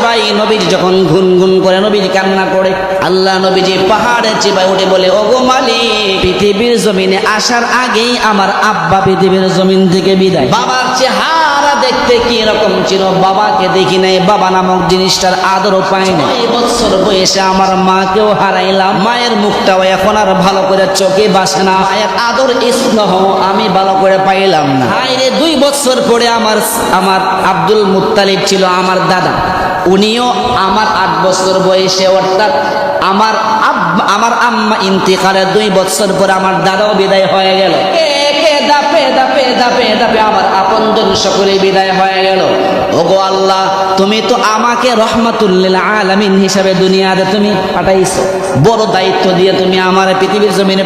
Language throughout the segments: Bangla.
চিবাই নবীজি যখন গুনগুন করে নবীজি কান্না করে, আল্লাহ নবীজি পাহাড়ে চিবাই উঠে বলে, ওগো মালিক, পৃথিবীর জমিনে আসার আগেই আমার আব্বা পৃথিবীর জমিন থেকে বিদায়। বাবার চেহারা দেখতে কি রকম ছিল? বাবাকে দেখি নাই, বাবা নামক জিনিসটার আদরও পাই না এই বছর বয়সে আমার মাকেও হারাইলাম। মায়ের মুখটাও এখন আর ভালো করে চোখে বাসে না। মায়ের আদর স্নেহ আমি ভালো করে পাইলাম না। দুই বছর পরে আমার আমার আব্দুল মুত্তালিব ছিল আমার দাদা। উনিও আমার আট বছর বয়সে, অর্থাৎ আমার আমার আম্মা ইন্তিকালের দুই বছর পরে আমার দাদাও বিদায় হয়ে গেল। আমার সকলে বিদায় হয়ে গেল। তুমি তো আমাকে আলামিন হিসাবে তুমি বড় দায়িত্ব দিয়ে তুমি আমার পৃথিবীর জমিনে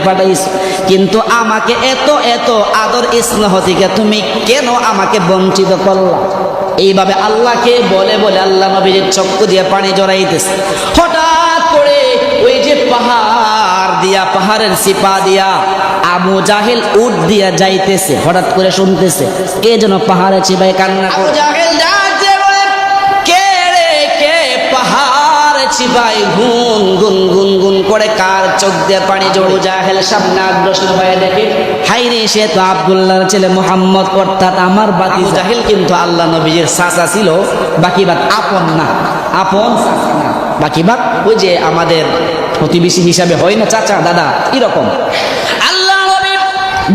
কিন্তু আমাকে এত এত আদর স্নেহ থেকে তুমি কেন আমাকে বঞ্চিত করলা? এইভাবে আল্লাহকে বলে বলে আল্লাহ নবীর চক্ষু দিয়ে পানি জড়াইতেছে। হঠাৎ করে ওই যে পাহাড় দিয়া পাহাড়ের সিপা দিয়া আবু জাহেল উঠ দিয়া যাইতেছে। হঠাৎ করে শুনতেছে কে যেন পাহাড়ে চিবাই কান্না আবু জাহেল কে রে কে পাহাড় চিবাই গুন গুন গুন গুন করে কার চোখ দিয়ে পানি জড়ু জাহেল সামনে অগ্রসর হয়ে দেখে হাই রে সে তো আব্দুল্লাহর ছেলে মোহাম্মদ অর্থাৎ আমার বাকি জাহেল কিন্তু আল্লাহ নবীর চাচা ছিল বাকি বাদ আপন না। আপন না বাকি বাদ ওই যে আমাদের প্রতিবেশী হিসাবে হয় না চাচা দাদা এরকম। আল্লাহ নবী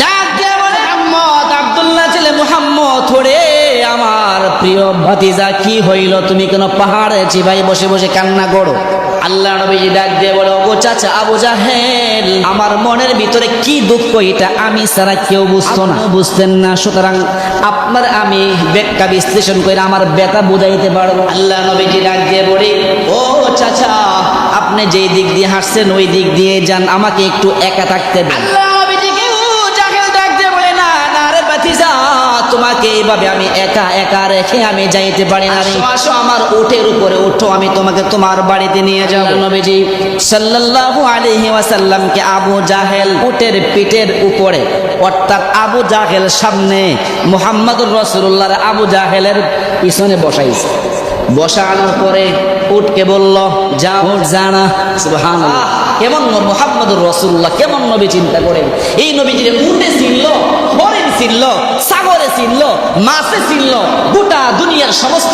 ডাক মোহাম্মদ আব্দুল্লাহ ছেলে মোহাম্মদ ওরে আমার প্রিয় ভাতিজা কি হইল? তুমি কেন পাহাড়ে চিবাই বসে বসে কান্না করো? আল্লাহ নবীজি ডাক দিয়ে বলে ও চাচা, আবু জাহেল, আমার মনের ভিতরে কি দুঃখ এটা আমি ছাড়া কেউ বুঝতো না। বুঝতেন না, সুতরাং আপনার আমি ব্যাখ্যা বিশ্লেষণ করে আমার ব্যথা বুঝাইতে পারব। আল্লাহ নবীজি ডাক দিয়ে বলি, ও চাচা, আপনি যেই দিক দিয়ে হাসছেন ওই দিক দিয়ে যান, আমাকে একটু একা থাকতে দেন। তোমাকে এইভাবে আমি একা একা রেখে আমি যাইতে পারি না আসো আমার উটের উপরে উঠো আমি তোমাকে তোমার বাড়িতে নিয়ে যাব। নবীজি সাল্লাল্লাহু আলাইহি ওয়াসাল্লামকে আবু জাহেল উটের পিঠের উপরে অর্থাৎ আবু জাহেল সামনে মুহাম্মদুর রাসূলুল্লাহর আবু জাহেলের পিছনে বসাইছে। বসানোর পরে উটকে বলল যা উঠ জানা সুবহানাল্লাহ। কেমন মোহাম্মদুর রসুল্লাহ কেমন নবী চিন্তা করেন। এই নবীজিরে উঠে চিনল হরিণ সাগরে মাছে গোটা দুনিয়ার সমস্ত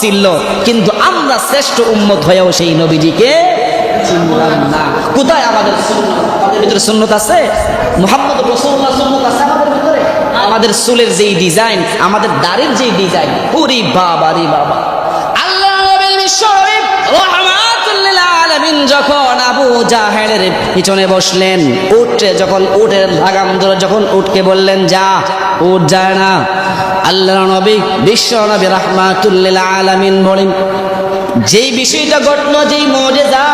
চিনল কিন্তু আমরা শ্রেষ্ঠ উম্মত হয়েও সেই নবীজিকে কোথায় আমাদের আমাদের ভিতরে সুন্নত আছে? মোহাম্মদ রসুল্লাহ সুন্নত আছে আমাদের ভিতরে? আমাদের চুলের যেই ডিজাইন আমাদের দাড়ির যেই ডিজাইন ওরে বাবা, রে বাবা। আল্লাহ আলামিন যখন আবু জাহেলের পিছনে বসলেন, উঠে, যখন উটের লাগাম ধরে যখন উঠকে বললেন, যা, উঠ, যায় না। আল্লাহ নবী, বিশ্ব নবী রহমাতুল্লিল আলামিন বলেন, যেই বিষয়টা ঘটলো, যেই মজেজা,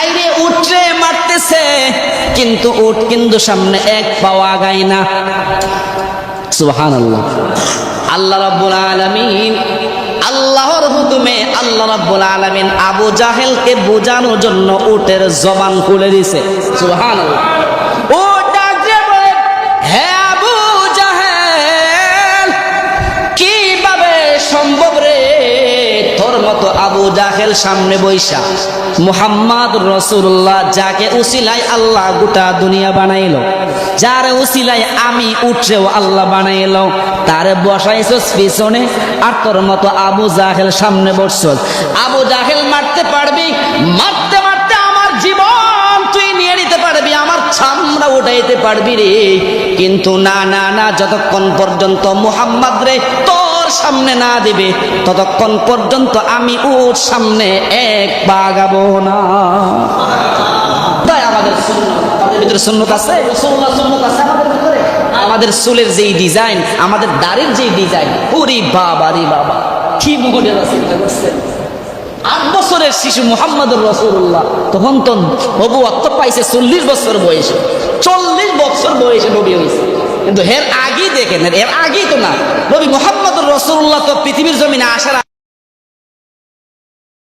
আইরে উঠে মারতেছে, কিন্তু উঠ কিন্তু সামনে এক পাওয়া গায় না। সুবহান আল্লাহ আল্লাহ রাব্বুল আলামিন আল্লাহর হুকুমে আল্লাহ রাব্বুল আলামিন আবু জাহেলকে বোঝানোর জন্য উটের জবান খুলে দিছে। সুবহানাল্লাহ। মতো আবু জাহেল সামনে বৈশা মুহাম্মদ রসুল্লাহ যাকে উসিলাই আল্লাহ গোটা দুনিয়া বানাইল, যার উসিলাই আমি উঠছেও আল্লাহ বানাইল, তারে বসাইছস পিছনে আর তোর মতো আবু জাহেল সামনে বসছস। আবু জাহেল, মারতে পারবি, মারতে মারতে আমার জীবন তুই নিয়ে নিতে পারবি, আমার ছামড়া উঠাইতে পারবি রে। কিন্তু না না না, যতক্ষণ পর্যন্ত মুহাম্মদ রে তোর সামনে না দিবে, ততক্ষণ পর্যন্ত আমি ওর সামনে এক পা গাবো না। আমাদের ভিতরে আমাদের চুলের যেই ডিজাইন আমাদের দাড়ির যেই ডিজাইন ওরে বাবা, রে বাবা, কি করছেন আট বছরের শিশু মোহাম্মদুর রসুল্লাহ তখন তো নবুয়ত্ব পাইছে চল্লিশ বছর বয়সে, চল্লিশ বছর বয়সে নবী হয়েছে কিন্তু এর আগেই দেখেন এর আগেই তো না। নবী মোহাম্মদ রসুল্লাহ তো পৃথিবীর জমিনে আসার